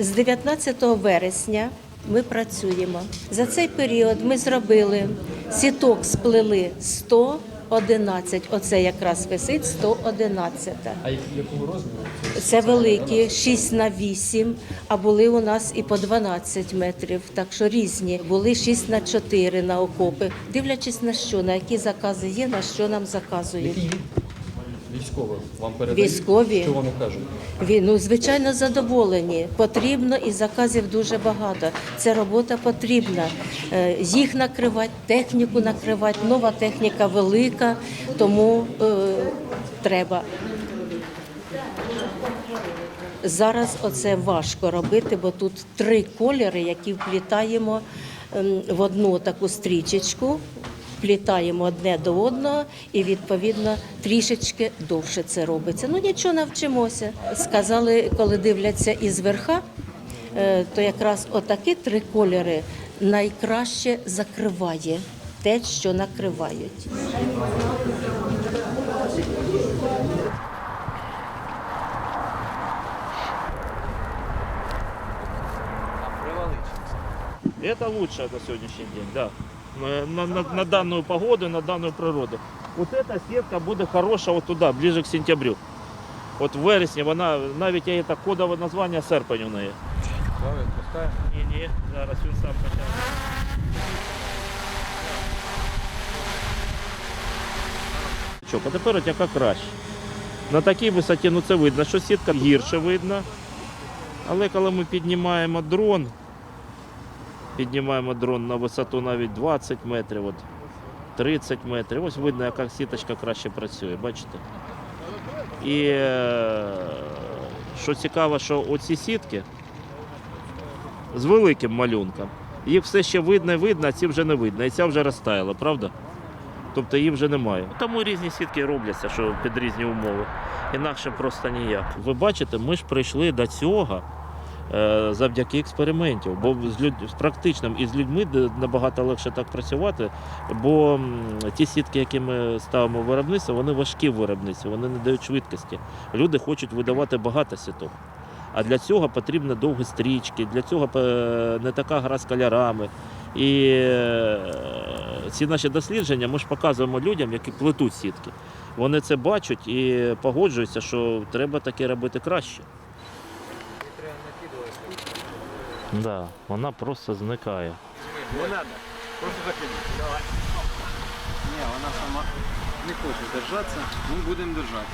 З 19 вересня ми працюємо. За цей період ми зробили сіток сплели 111. Оце якраз висить 111. А як- якого розміру? Це великі 6 на 8, а були у нас і по 12 метрів, так що різні. Були 6 на 4 на окопи. Дивлячись на що, на які закази є, на що нам заказують. Військових вам передають? Військові. Що вони кажуть? Ну, звичайно, задоволені. Потрібно і заказів дуже багато. Ця робота потрібна. Е, Їх накривати, техніку накривати. Нова техніка велика, тому е, треба. Зараз оце важко робити, бо тут три кольори, які вплітаємо ем, в одну таку стрічечку. Вплітаємо одне до одного і відповідно трішечки довше це робиться. Ну нічого навчимося. Сказали, коли дивляться із верха, е, то якраз отакі три кольори найкраще закриває те, що накривають. Это лучше на сегодняшний день, да. На, на- на- на данную погоду, на данную природу. Вот эта сетка буде хороша от туди, ближе к сентябрю. От в вересні вона, навіть є так кодове названня серпень у неї. Ні, ні, зараз він сам почав. Чок, а тепер от яка краще. На такій висоті ну це видно, що сітка гірше видно. Але коли ми піднімаємо дрон, піднімаємо дрон на висоту навіть 20 метрів, от 30 метрів. Ось видно, яка сіточка краще працює, бачите? І е, що цікаво, що оці сітки з великим малюнком, їх все ще видно і видно, а ці вже не видно. І ця вже розтаяла, правда? Тобто її вже немає. Тому різні сітки робляться, що під різні умови. Інакше просто ніяк. Ви бачите, ми ж прийшли до цього завдяки експериментів. Бо з, люд... з практичним і з людьми набагато легше так працювати, бо ті сітки, які ми ставимо в виробництво, вони важкі в виробництві, вони не дають швидкості. Люди хочуть видавати багато сіток. А для цього потрібні довгі стрічки, для цього е, не така гра з кольорами. І е, ці наші дослідження ми ж показуємо людям, які плетуть сітки. Вони це бачать і погоджуються, що треба таке робити краще. Да, вона просто зникає. Не надо. Просто закинуть. Давай. Не, вона сама не хоче держатися. Ми будемо держати.